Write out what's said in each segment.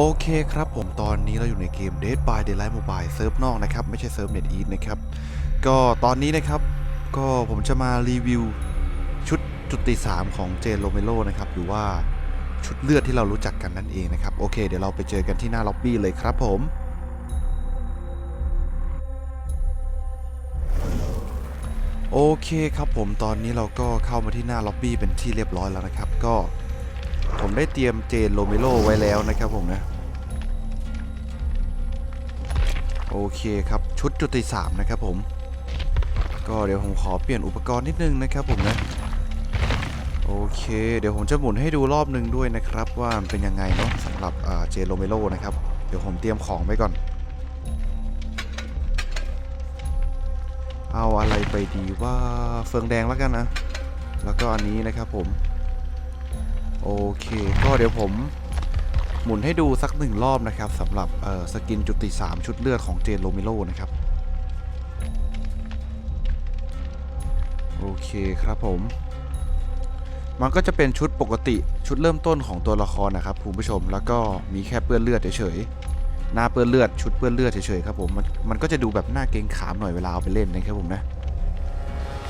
โอเคครับผมตอนนี้เราอยู่ในเกม Dead by Daylight Mobile เซิร์ฟนอกนะครับ ไม่ใช่เซิร์ฟ NetEase นะครับ ก็ตอนนี้นะครับ ก็ผมจะมารีวิวชุดจุดติ3ของเจนโรเมโลนะครับ หรือว่าชุดเลือดที่เรารู้จักกันนั่นเองนะครับ โอเค เดี๋ยวเราไปเจอกันที่หน้าล็อบบี้เลยครับผมโอเคครับผมตอนนี้เราก็เข้ามาที่หน้าล็อบบี้เป็นที่เรียบร้อยแล้วนะครับ ก็ ผมได้เตรียมเจนโรเมโลไว้แล้วนะครับผมนะ โอเคครับชุดจุดที่สามนะครับผม ก็เดี๋ยวผมขอเปลี่ยนอุปกรณ์นิดนึงนะครับผมนะ โอเค เดี๋ยวผมจะหมุนให้ดูรอบหนึ่งด้วยนะครับ ว่ามันเป็นยังไงเนาะสำหรับเจนโรเมโลนะครับ เดี๋ยวผมเตรียมของไว้ก่อน เอาอะไรไปดีว่าเฟืองแดงแล้วกันนะ แล้วก็อันนี้นะครับผม โอเค ก็เดี๋ยวผมหมุนให้ดูสักหนึ่งรอบนะครับสำหรับสกินจุติ 3 ชุดเลือดของเจนโรมิโลนะครับ โอเคครับผม มันก็จะเป็นชุดปกติชุดเริ่มต้นของตัวละครนะครับคุณผู้ชมแล้วก็มีแค่เปื้อนเลือดเฉยๆหน้าเปื้อนเลือดชุดเปื้อนเลือดเฉยๆครับผมมันมันก็จะดูแบบหน้าเกงขามหน่อยเวลาเอาไปเล่นนะครับผมนะ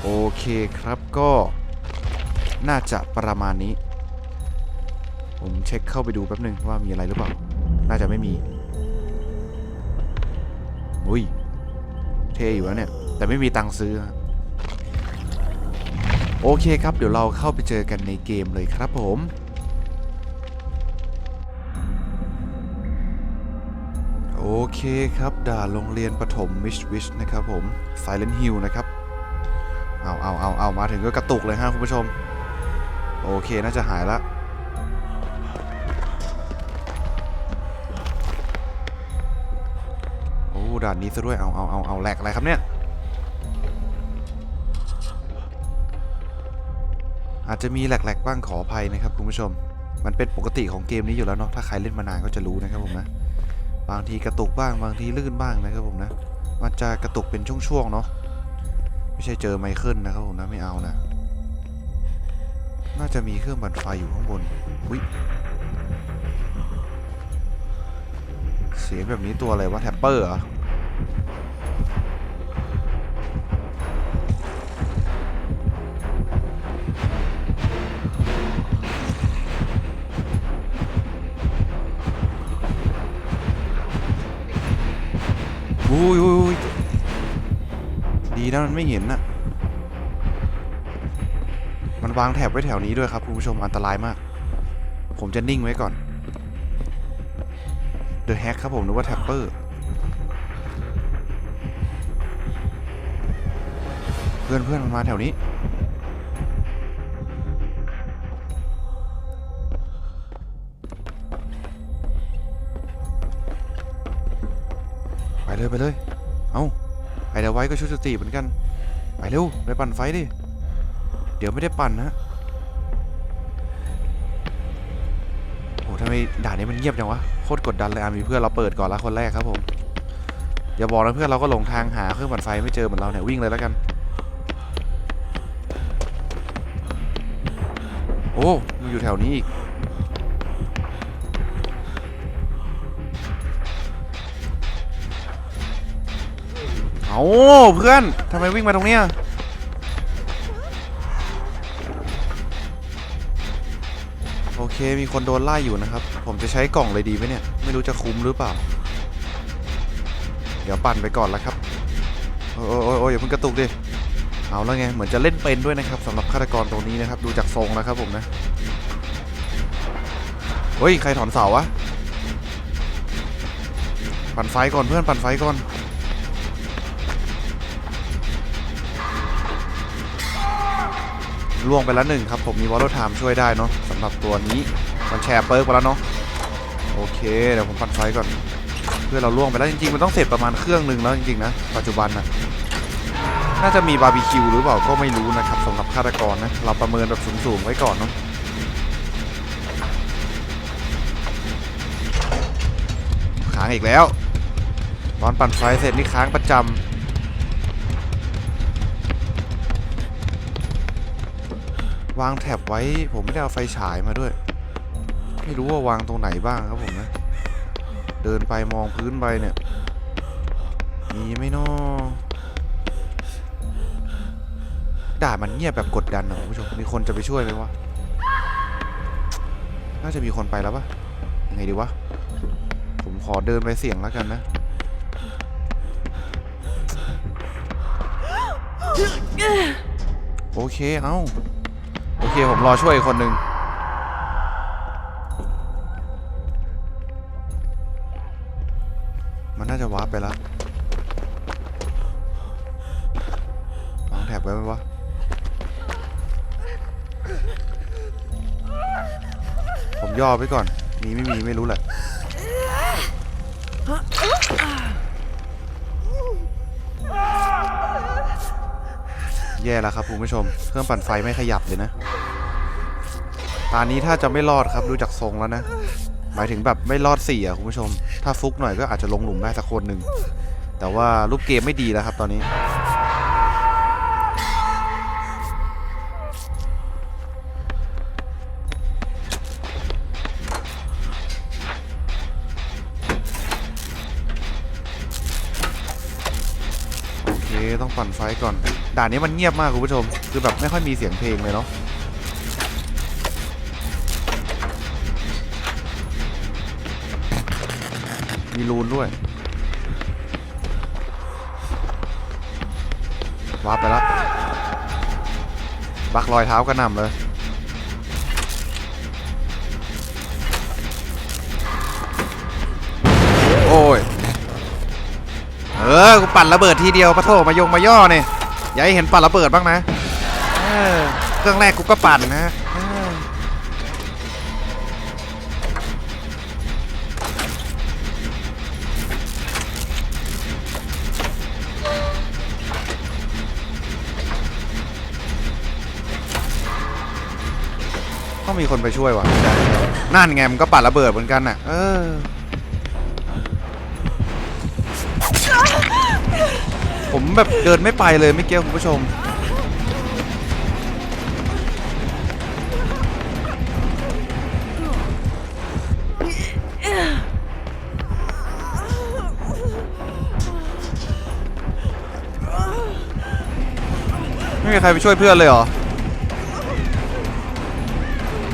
โอเคครับก็น่าจะประมาณนี้ ผมเช็คเข้าไปดูแป๊บนึงว่ามีอะไรหรือเปล่า น่าจะไม่มีอุ้ย เท่อยู่แล้วเนี่ย แต่ไม่มีตังค์ซื้อ โอเคครับ เดี๋ยวเราเข้าไปเจอกันในเกมเลยครับผม โอเคครับ ด่าโรงเรียนประถมมิชวิชนะครับผม Silent Hill นะครับ เอาเอาเอาเอามาถึงก็กระตุกเลยฮะคุณผู้ชม โอเค น่าจะหายละ ด่านนี้ซะด้วย เอาเอาเอาเอาแหลกอะไรครับเนี่ย อาจจะมีแหลกๆบ้างขออภัยนะครับคุณผู้ชม มันเป็นปกติของเกมนี้อยู่แล้วเนาะ ถ้าใครเล่นมานานก็จะรู้นะครับผมนะ บางทีกระตุกบ้าง บางทีลื่นบ้างนะครับผมนะ มันจะกระตุกเป็นช่วงๆเนาะ ไม่ใช่เจอไมเคิลนะครับผมนะไม่เอานะ น่าจะมีเครื่องบันไฟอยู่ข้างบนอุ้ยเสียงแบบนี้ตัวอะไรวะแท็ปเปอร์เหรอ อุ้ยอุ้ยอุ้ยดีนะมันไม่เห็นน่ะมันวางแถบไว้แถวนี้ด้วยครับคุณผู้ชมอันตรายมาก ผมจะนิ่งไว้ก่อน The Hack ครับผมนึกว่าแท็ปเปอร์ พื่อนเพื่อนมันมาแถวนี้ ไปเลยไปเลย เอาไอเดาไว้ก็ชุดสติเหมือนกัน ไปเร็ว ไปปั่นไฟดิ เดี๋ยวไม่ได้ปั่นนะโอ้ทำไมด่านนี้มันเงียบจังวะ โคตรกดดันเลยอะมีเพื่อนเราเปิดก่อนละคนแรกครับผมอย่าบอกนะเพื่อนเราก็หลงทางหาเครื่องปั่นไฟไม่เจอเหมือนเราเนี่ยวิ่งเลยแล้วกัน อ้มันอยู่แถวนี้อีกเอาเพื่อนทำไมวิ่งมาตรงเนี้ยโอเค มีคนโดนไล่อยู่นะครับ ผมจะใช้กล่องเลยดีไหมเนี่ย ไม่รู้จะคุ้มหรือเปล่า เดี๋ยวปั่นไปก่อนละครับ โอ้ยโอ้ยโอ้ยอย่าเพิ่งกระตุกดิ เอาแล้วไงเหมือนจะเล่นเป็นด้วยนะครับสำหรับฆาตกรตรงนี้นะครับ ดูจากทรงแล้วครับผมนะเฮ้ยใครถอนเสาวะปั่นไฟก่อนเพื่อนปั่นไฟก่อนล่วงไปแล้วหนึ่งครับ ผมมีวอลโลไทม์ช่วยได้เนาะสำหรับตัวนี้มันแชร์เปิร์กไปแล้วเนาะโอเคเดี๋ยวผมปั่นไฟก่อน เพื่อเราล่วงไปแล้วจริงๆมันต้องเสร็จประมาณเครื่องหนึ่งแล้วจริงๆนะปัจจุบันนะ น่าจะมีบาร์บีคิวหรือเปล่าก็ไม่รู้นะครับสำหรับฆาตกรนะเราประเมินแบบสูงๆไว้ก่อนเนาะค้างอีกแล้วตอนปั่นไฟเสร็จนี่ค้างประจำวางแท็บไว้ผมไม่ได้เอาไฟฉายมาด้วย ไม่รู้ว่าวางตรงไหนบ้างครับผมนะ เดินไปมองพื้นไปเนี่ยมีไมเนาะ ด่านมันเงียบแบบกดดันนะคุณผู้ชม มีคนจะไปช่วยไหมวะ น่าจะมีคนไปแล้วปะยังไงดีวะ ผมขอเดินไปเสี่ยงแล้วกันนะโอเค เอ้า โอเค ผมรอช่วยอีกคนหนึ่งมันน่าจะวาร์ปไปแล้ว ผมย่อไปก่อน มีไม่มีไม่รู้แหละแย่แล้วครับคุณผู้ชม เครื่องปั่นไฟไม่ขยับเลยนะตอนนี้ถ้าจะไม่รอดครับดูจากทรงแล้วนะ หมายถึงแบบไม่รอดสี่อะคุณผู้ชม ถ้าฟุกหน่อยก็อาจจะลงหลุมได้สักคนหนึ่ง แต่ว่ารูปเกมไม่ดีแล้วครับตอนนี้ ปั่นไฟก่อน ด่านนี้มันเงียบมากคุณผู้ชม คือแบบไม่ค่อยมีเสียงเพลงเลยเนาะมีรูนด้วยวาร์ปไปล้วบักรอยเท้ากระหน่ำเลยโอ้ย เออกูปั่นระเบิดทีเดียวปะโถมายงมาย่อเนี่ยอย่าให้เห็นปั่นระเบิดบ้างนะเออเครื่องแรกกูก็ปั่นนะต้องมีคนไปช่วยว่ะ นั่นไงมันก็ปั่นระเบิดเหมือนกันน่ะ เออ ผมแบบเดินไม่ไปเลยไม่เกี่ยวคุณผู้ชม ไม่มีใครไปช่วยเพื่อนเลยเหรอ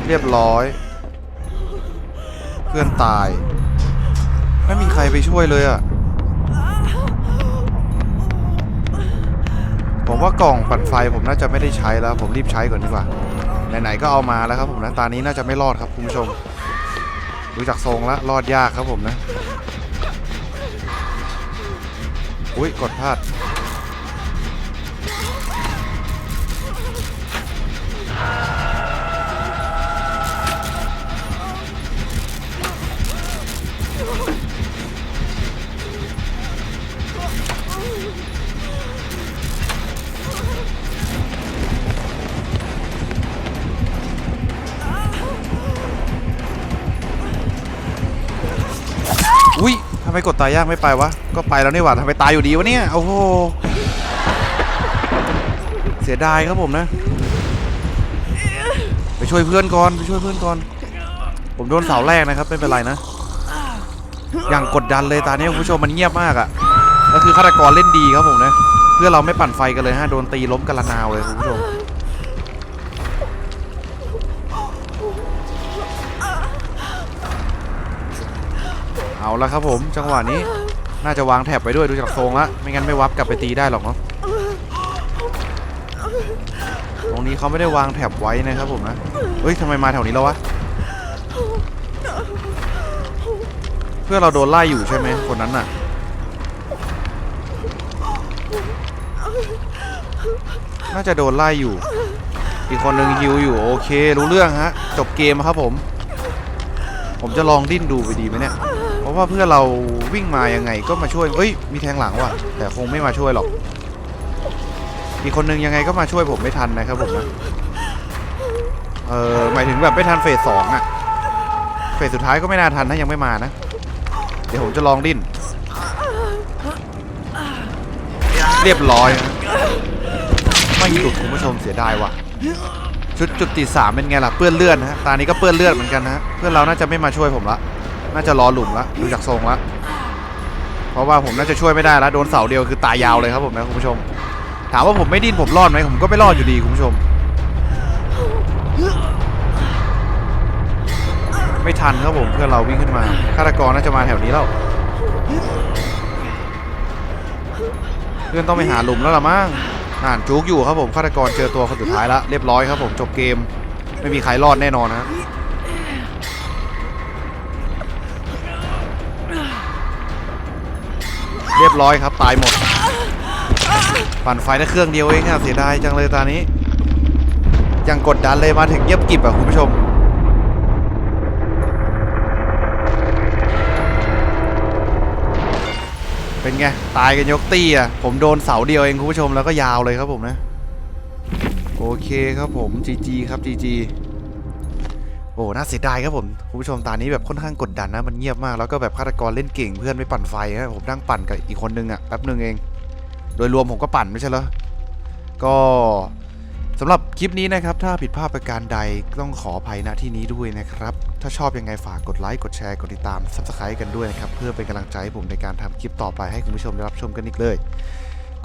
เรียบร้อย เพื่อนตาย ไม่มีใครไปช่วยเลยอะ ผมว่ากล่องปั่นไฟผมน่าจะไม่ได้ใช้แล้ว ผมรีบใช้ก่อนดีกว่า ไหนๆก็เอามาแล้วครับผมนะ ตานี้น่าจะไม่รอดครับคุณผู้ชม ดูจากทรงแล้วรอดยากครับผมนะ อุ้ยกดพลาด อ ไมกดตายยากไม่ไปวะ ก็ไปแล้วนี่หว่าทำไมตายอยู่ดีวะเนี่ย โอ้โห เสียดายครับผมนะ ไปช่วยเพื่อนก่อน ไปช่วยเพื่อนก่อน ผมโดนเสาแรกนะครับไม่เป็นไรนะ อย่างกดดันเลยตาเนี้คุณผู้ชมมันเงียบมากอะ่ะก็คือฆาตกรเล่นดีครับผมนะ เพื่อเราไม่ปั่นไฟกันเลยฮะ โดนตีล้มกันละนาวเลยคุณผู้ชม เอาละครับผมจังหวะนี้น่าจะวางแถบไปด้วยดูจากทรงละไม่งั้นไม่วับกลับไปตีได้หรอกเนาะตรงนี้เขาไม่ได้วางแถบไว้นะครับผมนะเฮ้ยทำไมมาแถวนี้แล้ววะเพื่อเราโดนไล่อยู่ใช่ไหมคนนั้นน่ะน่าจะโดนไล่อยู่ อีกคนหนึ่งฮิวอยู่โอเค รู้เรื่องฮะ จบเกมครับผม ผมจะลองดิ้นดูไปดีไหมเนี่ย เพราะว่าเพื่อเราวิ่งมายังไงก็มาช่วยเอ้ยมีแทงหลังว่ะ แต่คงไม่มาช่วยหรอก อีกคนนึงยังไงก็มาช่วยผมไม่ทันนะครับผมนะเออหมายถึงแบบไม่ทันเฟสสองอะเฟสสุดท้ายก็ไม่น่าทันถ้ายังไม่มานะ เดี๋ยวผมจะลองดิ้น เรียบร้อยฮะไม่หลุดคุณผู้ชมเสียดายว่ะชุดจุดติดสามเป็นไงล่ะเปื้อนเลือดนะฮะตานี้ก็เปื้อนเลือดเหมือนกันนะเพื่อนเราน่าจะไม่มาช่วยผมละ น่าจะรอหลุมละดูจากทรงละเพราะว่าผมน่าจะช่วยไม่ได้ละโดนเสาเดียวคือตายยาวเลยครับผมนะคุณผู้ชม ถามว่าผมไม่ดิ้นผมรอดไหมผมก็ไม่รอดอยู่ดีคุณผู้ชม ไม่ทันครับผมเพื่อนเราวิ่งขึ้นมาฆาตกรน่าจะมาแถวนี้แล้วเพื่อนต้องไปหาหลุมแล้วล่ะมั้งอ่านจุกอยู่ครับผมฆาตกรเจอตัวคนสุดท้ายแล้วเรียบร้อยครับผมจบเกม ไม่มีใครรอดแน่นอนนะ ยบร้อยครับ ตายหมด ปั่นไฟได้เครื่องเดียวเองอะเสียดายจังเลยตอนนี้ ยังกดดันเลยมาถึงเงียบกิบอะคุณผู้ชม เป็นไง ตายกันยกตี้อะผมโดนเสาเดียวเองคุณผู้ชมแล้วก็ยาวเลยครับผมนะ โอเคครับผม GG ครับ GG โอ้น่าเสียดายครับผมคุณผู้ชมตานี้แบบค่อนข้างกดดันนะมันเงียบมากแล้วก็แบบฆาตกรเล่นเก่งเพื่อนไม่ปั่นไฟนะผมนั่งปั่นกับอีกคนนึงอะแป๊บนึงเอง โดยรวมผมก็ปั่นไม่ใช่เหรอก็สำหรับคลิปนี้นะครับ ถ้าผิดพลาดประการใดต้องขออภัยณที่นี้ด้วยนะครับ ถ้าชอบยังไงฝากกดไลค์กดแชร์กดติดตาม Subscribe กันด้วยนะครับ เพื่อเป็นกำลังใจให้ผมในการทำคลิปต่อไปให้คุณผู้ชมได้รับชมกันอีกเลย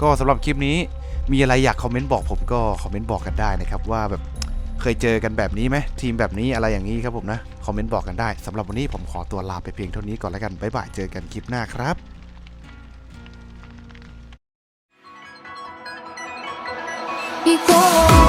ก็สำหรับคลิปนี้มีอะไรอยากคอมเมนต์บอกผมก็คอมเมนต์บอกกันได้นะครับว่าแบบ เคยเจอกันแบบนี้ไหมทีมแบบนี้อะไรอย่างนี้ครับผมนะ คอมเมนต์บอกกันได้สำหรับวันนี้ผมขอตัวลาไปเพียงเท่านี้ก่อนแล้วกันบ๊ายบายเจอกันคลิปหน้าครับ이곳